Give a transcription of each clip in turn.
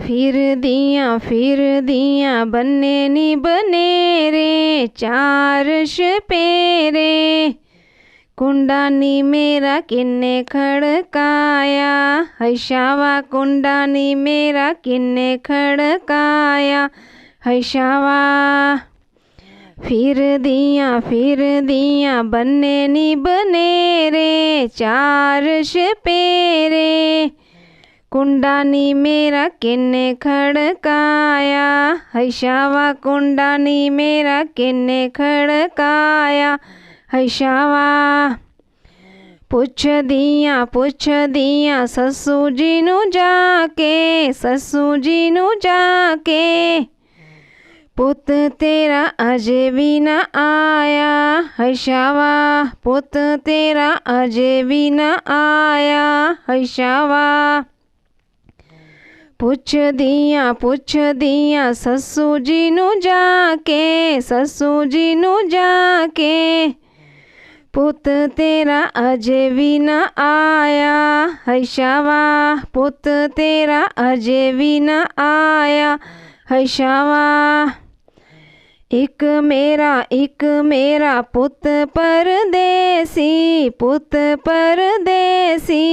फिर दिया फिर दिया बने नी बने रे, चार पेरे कुंडानी मेरा किन्ने खड़काया, हशावा कुंडानी मेरा किन्ने खड़काया, हशावा। फिर दिया फिर दिया बने नी बने रे, चार पेरे ਕੁੰਡਾ ਨੀ ਮੇਰਾ ਕਿੰਨੇ ਖੜਕਾਇਆ ਹਸ਼ਾਵਾ ਕੁੰਡਾ ਨੀ ਮੇਰਾ ਕਿੰਨੇ ਖੜਕਾਇਆ ਹਸ਼ਾਵਾ ਪੁੱਛਦੀਆਂ ਪੁੱਛਦੀਆਂ ਸੱਸੂ ਜੀ ਨੂੰ ਜਾ ਕੇ ਸੱਸੂ ਜੀ ਨੂੰ ਜਾ ਕੇ ਪੁੱਤ ਤੇਰਾ ਅਜੇ ਵੀ ਨਾ ਆਇਆ ਹਸ਼ਾਵਾ ਪੁੱਤ ਤੇਰਾ ਅਜੇ ਵੀ ਨਾ ਆਇਆ ਹਸ਼ਾਵਾ પૂછદીયા પૂછદીયા સસુજીનું જાકે સસુજીનું જાકે पुत तेरा अजे भी न आया है शावा पुत तेरा अजे भी न आया है शावा एक मेरा एक मेरा पुत परदेसी पुत परदेसी।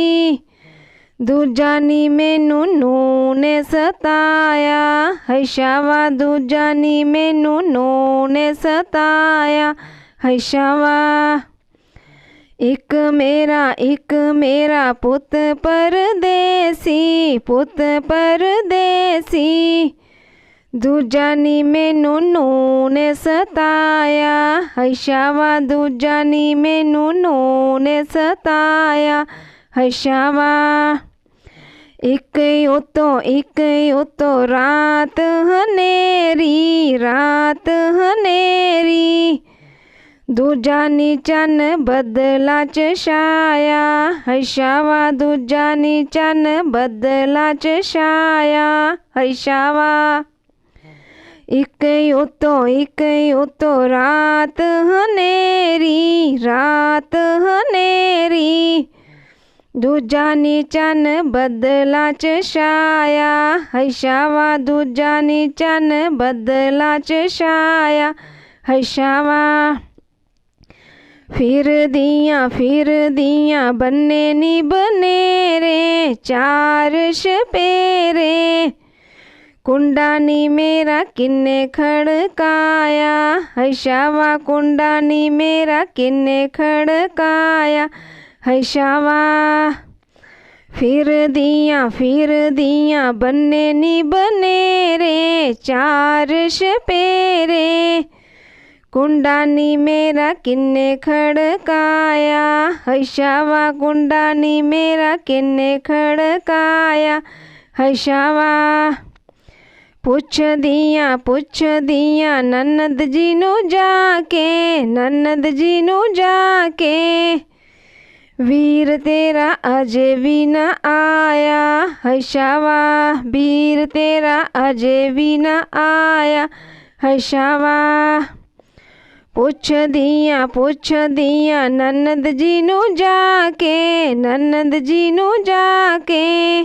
ਦੂਜਾ ਨੀ ਮੈਨੂੰ ਨੂੰ ਨੇ ਸਤਾਇਆ। ਹਸ਼ਾਵਾ, ਦੂਜਾ ਨੀ ਮੈਨੂੰ ਨੂੰ ਨੇ ਸਤਾਇਆ। ਹਸ਼ਾਵਾ, ਇੱਕ ਮੇਰਾ ਇੱਕ ਮੇਰਾ ਪੁੱਤ ਪਰਦੇਸੀ ਪੁੱਤ ਪਰਦੇਸੀ। ਦੂਜਾ ਨੀ ਮੈਨੂੰ ਨੂੰ ਨੇ ਸਤਾਇਆ। ਹਸ਼ਾਵਾ, ਦੂਜਾ ਨੀ ਮੈਨੂੰ ਨੂੰ ਨੇ ਸਤਾਇਆ। હસાવા એકયો તો એકયો તો રાત હનેરી રાત હનેરી દૂજાની ચાન બદલા ચશાયા. હૈશાવા દૂજાની ચાન બદલા ચશાયા. હૈશાવા એકયો તો એકયો તો રાત હને दुजानी चान बदलाच शाया। हैशावा दुजानी चान बदलाच शाया। हैशावा, फिर दिया फिर दिया बने नी बने रे चार शपेरे। कुंडानी मेरा किन्ने खड़काया। हैशावा कुंडानी मेरा किन्ने खड़काया। है शावा। फिर दिया फिर दिया बने नी बने रे, चार शेरे कुंडानी मेरा किन्ने खड़काया हशावा कुंडानी मेरा किन्ने खड़काया हशावा पूछ दिया पूछ दिया, ननद जी नू जाके, ननद जी नू जाके। वीर तेरा अजय भी न आया है वीर तेरा अजय भी न आया, हशावा। शावा पुछ दिया पुछ दिया, ननद जी नु जाके, ननद जी नु जाके।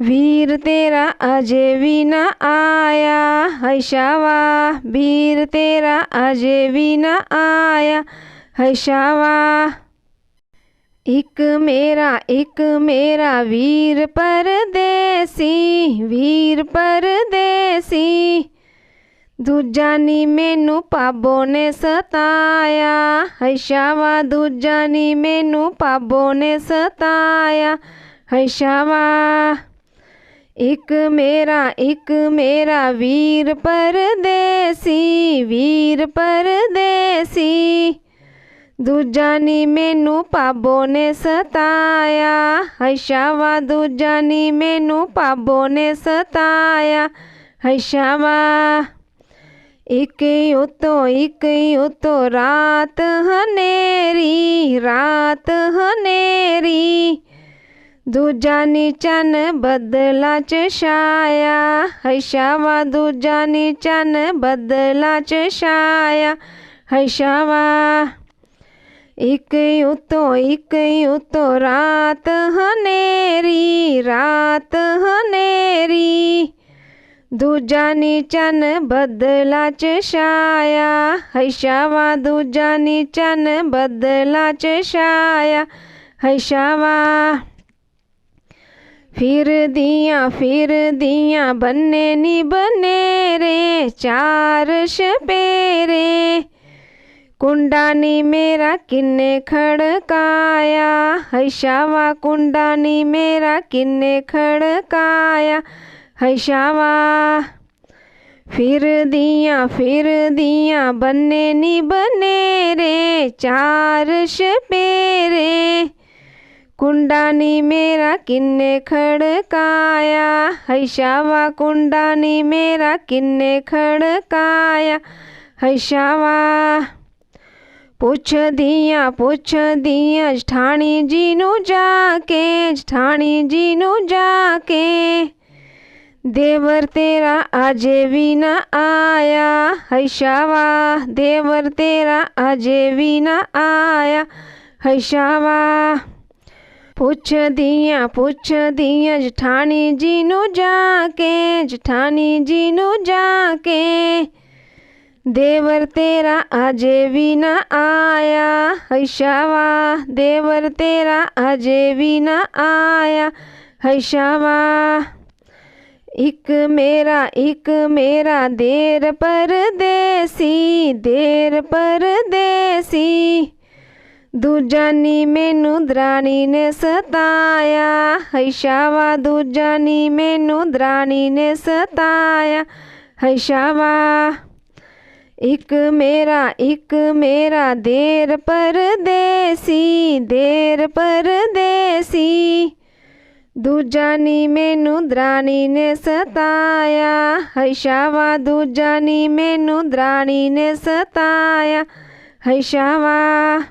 वीर तेरा अजय भी न आया, हशावा। वीर तेरा अजय भी न आया, हशावा। ਇੱਕ ਮੇਰਾ ਇੱਕ ਮੇਰਾ ਵੀਰ ਪਰਦੇਸੀ ਵੀਰ ਪਰਦੇਸੀ ਦੂਜਾ ਨੀ ਮੈਨੂੰ ਪਾਬੋ ਨੇ ਸਤਾਇਆ ਹਸ਼ਾਵਾ ਦੂਜਾ ਨੀ ਮੈਨੂੰ ਪਾਬੋ ਨੇ ਸਤਾਇਆ ਹਸ਼ਾਵਾ ਇੱਕ ਮੇਰਾ ਇੱਕ ਮੇਰਾ ਵੀਰ ਪਰਦੇਸੀ ਵੀਰ ਪਰਦੇਸੀ दूजानी मैनू पाबो ने सताया। हशावा, दूजानी मैनू पाबो ने सताया। हशावा एक यू तो एक यू तो रात हनेरी रात हनेरी। दूजानी चन बदला च छाया हशावा, दूजानी चन बदला च छाया हशावा एक यूँ तो एक तो रात हनेरी रात हनेरी। दूजा नीचान बदलाच शाया, हैशावा दूजा नी नीचान बदलाच शाया, हैशावा। फिर दिया फिर दिया बनने नी बने रे, चार छपेरे कुंडानी मेरा किन्ने खड़काया? हैशावा कुंडानी मेरा किन्ने खड़काया? हैशावा, फिर दिया फिर दिया बने नी बने रे, चार शपेरे। कुंडानी मेरा किन्ने खड़काया? हैशावा कुंडानी मेरा किन्ने खड़काया? हैशावा પૂછદીયા પૂછદીયા જઠાણીજીનું जी नू जाके देवर तेरा अजय भी ना आया, हैशावा। देवर तेरा अजय भी ना आया, हैशावा। पूछ दिया पूछ दिया जठानी जी नू जाके जठानी जी नू जाके। देवर तेरा अजय भी न आया, हैशावा। देवर तेरा अजय भी न आया, हैशावा। एक मेरा एक मेरा, देर पर देसी देर पर देसी दूजा नी मैनू द्राणी ने सताया, हैशावा। दूजा नी मैनू द्राणी ने सताया, हैशावा। एक मेरा एक मेरा, देर पर देसी देर पर देसी दूजा नी मैनू द्राणी ने सताया, हैशावा दूजा नी मैनू द्राणी ने सताया, हैशावा।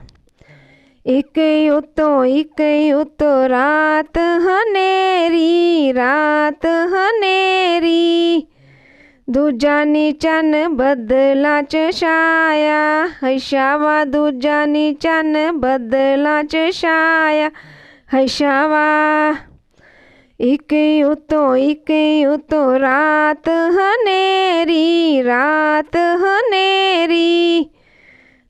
एक उतो एक उतो, रात हनेरी रात हनेरी। दूजा दुजानी बदला च छाया हैशावा दुजानी चान नी चन हैशावा। एक यू तो एक यू रात हनेरी रात हनेरी।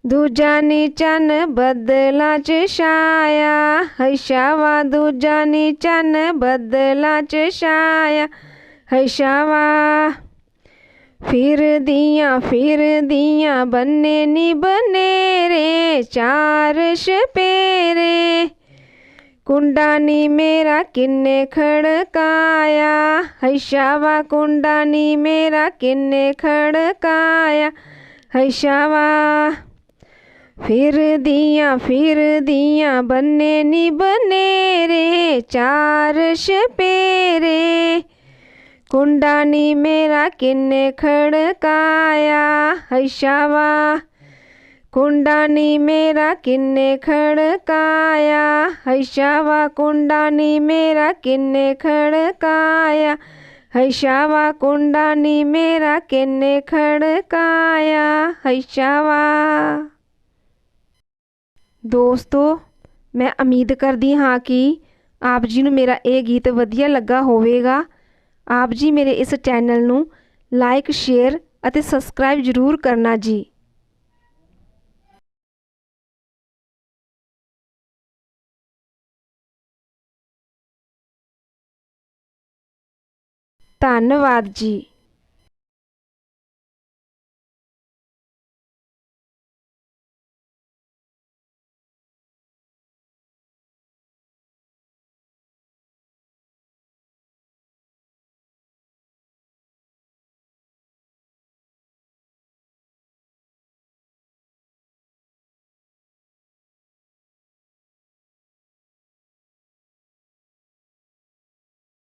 दूजानी चान बदलाच दूजा हैशावा चन बदला च छाया हैशावा। फिर दिया फिर दिया बने नी बने रे, चार शपेरे। कुंडानी मेरा किन्ने खड़काया, हैशावा कुंडानी मेरा किन्ने खड़काया, हैशावा। फिर दिया फिर दिया बने नी बने रे, चार शपेरे। ਫਿਰਦੀਆਂ ਫਿਰਦੀਆਂ ਬੰਨੇ ਨੀ ਬਨੇਰੇ ਚਾਰ ਸ਼ਪੇਰੇ ਕੁੰਡਾ ਨੀ ਮੇਰਾ ਕਿੰਨੇ ਖੜਕਾਇਆ ਹੈ ਸ਼ਾਵਾ ਕੁੰਡਾ ਨੀ ਮੇਰਾ ਕਿੰਨੇ ਖੜਕਾਇਆ ਹੈ ਸ਼ਾਵਾ ਫਿਰਦੀਆਂ ਫਿਰਦੀਆਂ ਬੰਨੇ ਨੀ ਬਨੇਰੇ ਚਾਰ ਸ਼ਪੇਰੇ ਕੁੰਡਾ ਨੀ ਮੇਰਾ ਕਿੰਨੇ ਖੜਕਾਇਆ ਹੈ ਸ਼ਾਵਾ ਕੁੰਡਾ ਨੀ ਮੇਰਾ ਕਿੰਨੇ ਖੜਕਾਇਆ ਹੈ ਸ਼ਾਵਾ ਕੁੰਡਾ ਨੀ ਮੇਰਾ ਕਿੰਨੇ ਖੜਕਾਇਆ ਹੈ ਸ਼ਾਵਾ ਕੁੰਡਾ ਨੀ ਮੇਰਾ ਕਿੰਨੇ ਖੜਕਾਇਆ ਹੈ ਸ਼ਾਵਾ ਦੋਸਤੋ ਮੈਂ ਉਮੀਦ ਕਰਦੀ ਹਾਂ ਕਿ ਆਪ ਜੀ ਨੂੰ ਮੇਰਾ ਇਹ ਗੀਤ ਵਧੀਆ ਲੱਗਾ ਹੋਵੇਗਾ ਆਪ ਜੀ ਮੇਰੇ ਇਸ ਚੈਨਲ ਨੂੰ ਲਾਈਕ ਸ਼ੇਅਰ ਅਤੇ ਸਬਸਕ੍ਰਾਈਬ ਜ਼ਰੂਰ ਕਰਨਾ ਜੀ। ਧੰਨਵਾਦ ਜੀ।